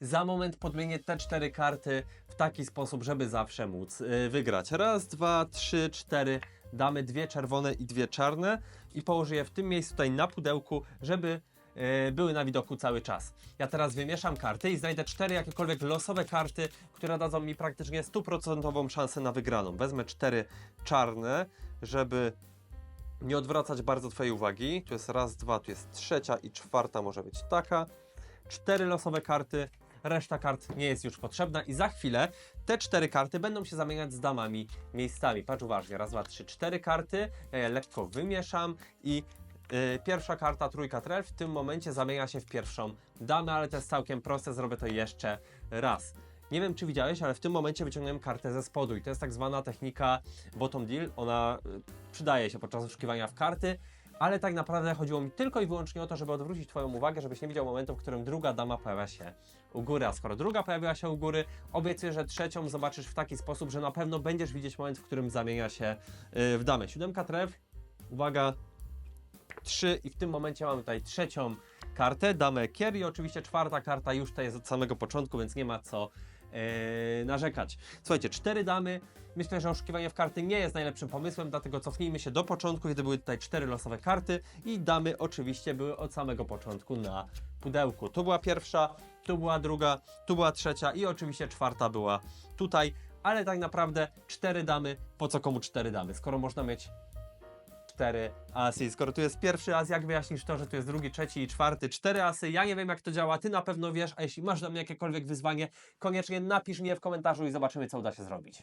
za moment podmienię te cztery karty w taki sposób, żeby zawsze móc y, wygrać. Raz, dwa, trzy, cztery. Damy dwie czerwone i dwie czarne i położę je w tym miejscu tutaj na pudełku, żeby y, były na widoku cały czas. Ja teraz wymieszam karty i znajdę cztery jakiekolwiek losowe karty, które dadzą mi praktycznie stuprocentową szansę na wygraną. Wezmę cztery czarne, żeby nie odwracać bardzo Twojej uwagi. Tu jest raz, dwa, tu jest trzecia i czwarta może być taka. Cztery losowe karty, reszta kart nie jest już potrzebna i za chwilę te cztery karty będą się zamieniać z damami miejscami. Patrz uważnie, raz, dwa, trzy, cztery karty, ja je lekko wymieszam i yy, pierwsza karta, trójka trel w tym momencie zamienia się w pierwszą damę, ale to jest całkiem proste, zrobię to jeszcze raz. Nie wiem, czy widziałeś, ale w tym momencie wyciągnąłem kartę ze spodu i to jest tak zwana technika bottom deal. Ona y, przydaje się podczas oszukiwania w karty, ale tak naprawdę chodziło mi tylko i wyłącznie o to, żeby odwrócić Twoją uwagę, żebyś nie widział momentu, w którym druga dama pojawia się u góry. A skoro druga pojawiła się u góry, obiecuję, że trzecią zobaczysz w taki sposób, że na pewno będziesz widzieć moment, w którym zamienia się y, w damę. Siódemka tref, uwaga, trzy i w tym momencie mamy tutaj trzecią kartę, damę kier i oczywiście czwarta karta już tutaj jest od samego początku, więc nie ma co e, narzekać. Słuchajcie, cztery damy. Myślę, że oszukiwanie w karty nie jest najlepszym pomysłem, dlatego cofnijmy się do początku, kiedy były tutaj cztery losowe karty i damy oczywiście były od samego początku na pudełku. Tu była pierwsza, tu była druga, tu była trzecia i oczywiście czwarta była tutaj, ale tak naprawdę cztery damy, po co komu cztery damy, skoro można mieć cztery asy. Skoro tu jest pierwszy as, jak wyjaśnisz to, że tu jest drugi, trzeci i czwarty, cztery asy? Ja nie wiem, jak to działa, ty na pewno wiesz, a jeśli masz dla mnie jakiekolwiek wyzwanie, koniecznie napisz mnie w komentarzu i zobaczymy, co uda się zrobić.